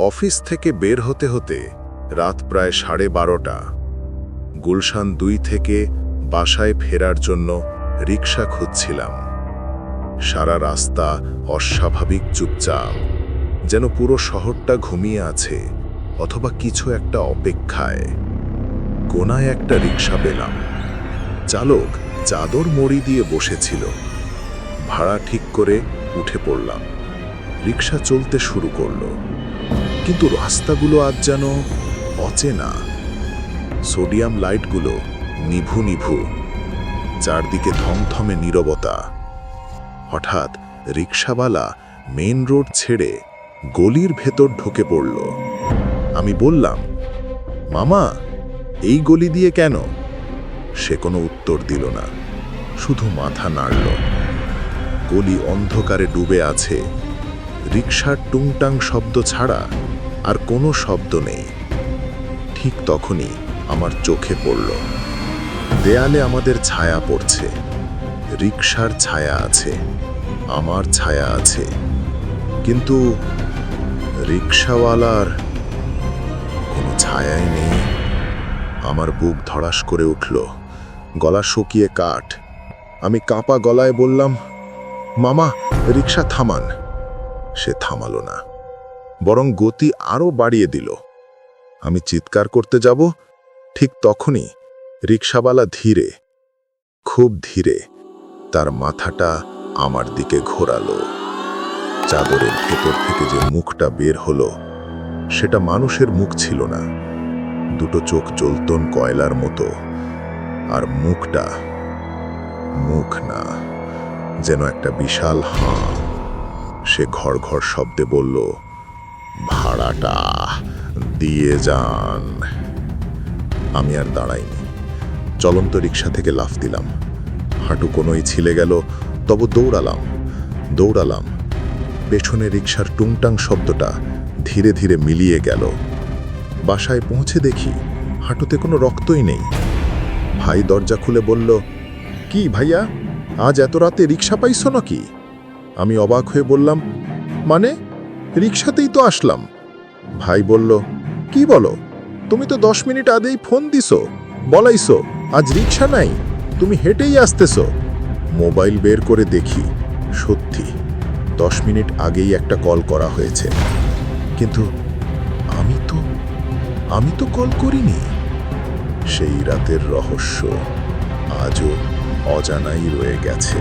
Office থেকে বের হতে হতে রাত প্রায় সাড়ে বারোটা। গুলশান দুই থেকে বাসায় ফেরার জন্য রিক্সা খুঁজছিলাম। সারা রাস্তা অস্বাভাবিক চুপচাপ, যেন পুরো শহরটা ঘুমিয়ে আছে অথবা কিছু একটা অপেক্ষায়। কোনায় একটা রিক্সা পেলাম। চালক চাদর মড়ি দিয়ে বসেছিল। ভাড়া ঠিক করে উঠে পড়লাম। রিক্সা চলতে শুরু করল। কিন্তু রাস্তাগুলো আজ যেন অচেনা। সোডিয়াম লাইটগুলো নিভু নিভু, চারদিকে থমথমে নীরবতা। হঠাৎ রিক্সাওয়ালা মেন রোড ছেড়ে গলির ভেতর ঢুকে পড়ল। আমি বললাম, মামা, এই গলি দিয়ে কেন? সে কোনো উত্তর দিল না, শুধু মাথা নাড়ল। গলি অন্ধকারে ডুবে আছে। রিক্সার টুংটাং শব্দ ছাড়া আর কোনো শব্দ নেই। ঠিক তখনই আমার চোখে পড়ল। দেয়ালে আমাদের ছায়া পড়ছে। রিক্সার ছায়া আছে। আমার ছায়া আছে। কিন্তু রিক্সাওয়ালার কোনো ছায়াই নেই। আমার বুক ধড়াস করে উঠল। গলা শুকিয়ে কাঠ। আমি কাঁপা গলায় বললাম, মামা রিক্সা থামান। সে থামালো না। বরং গতি আরও বাড়িয়ে দিল। আমি চিৎকার করতে যাব, ঠিক তখনই রিক্সাওয়ালা ধীরে, খুব ধীরে তার মাথাটা আমার দিকে ঘোরালো। চাদরের ভেতর থেকে যে মুখটা বের হলো, সেটা মানুষের মুখ ছিল না। দুটো চোখ জ্বলতন কয়লার মতো, আর মুখটা, মুখ না, যেন একটা বিশাল হাঁ। সে ঘর ঘর শব্দে বলল ভাড়াটা দিয়ে যান। আমি আর দাঁড়াইনি। চলন্ত রিক্সা থেকে লাফ দিলাম। হাঁটু কোনোই ছিলে গেল, তবু দৌড়ালাম দৌড়ালাম। পেছনে রিক্সার টুংটাং শব্দটা ধীরে ধীরে মিলিয়ে গেল। বাসায় পৌঁছে দেখি হাঁটুতে কোনো রক্তই নেই। ভাই দরজা খুলে বলল, কি ভাইয়া, আজ এত রাতে রিক্সা পাইছ নাকি? আমি অবাক হয়ে বললাম মানে? রিক্সাতেই তো আসলাম। ভাই বলল, কি বলো? তুমি তো দশ মিনিট আগেই ফোন দিছো। বলাইছো, আজ রিক্সা নাই, তুমি হেঁটেই আসতেছো। মোবাইল বের করে দেখি, সত্যি, দশ মিনিট আগেই একটা কল করা হয়েছে। কিন্তু আমি তো আমি তো কল করিনি। সেই রাতের রহস্য আজও অজানাই রয়ে গেছে।